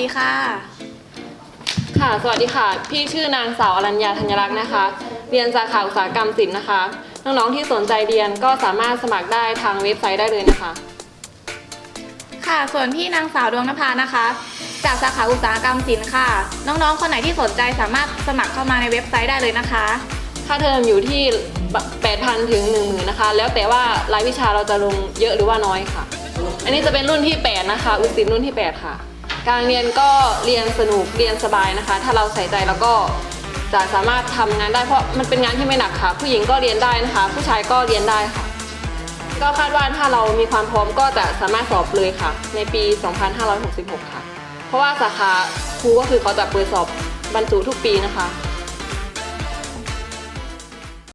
ดีค่ะ ค่ะ สวัสดีค่ะ พี่ชื่อนางสาวอรัญญาธัญรักษ์นะคะ เรียนสาขาอุตสาหกรรมศิลป์นะคะ น้องๆที่สนใจเรียนก็สามารถสมัครได้ทางเว็บไซต์ได้เลยนะคะ ค่ะ ส่วนพี่นางสาวดวงนภานะคะ จากสาขาอุตสาหกรรมศิลป์ค่ะ น้องๆ คนไหนที่สนใจสามารถสมัครเข้ามาในเว็บไซต์ได้เลยนะคะ ค่าเทอมอยู่ที่ 8,000 ถึง 10,000นะคะ แล้วแต่ว่ารายวิชาเราจะลงเยอะหรือว่าน้อยค่ะ อันนี้จะเป็นรุ่นที่ 8 นะคะ อุตสินรุ่นที่ 8 ค่ะ การเรียนก็เรียนสนุกเรียนสบายนะคะ ถ้าเราใส่ใจแล้วก็จะสามารถทำงานได้เพราะมันเป็นงานที่ไม่หนักค่ะ ผู้หญิงก็เรียนได้นะคะ ผู้ชายก็เรียนได้ค่ะ ก็คาดว่าถ้าเรามีความพร้อมก็จะสามารถสอบเลยค่ะ ในปี 2566 ค่ะ เพราะว่าสาขาครูก็คือเขาจะเปิดสอบบรรจุทุกปีนะคะ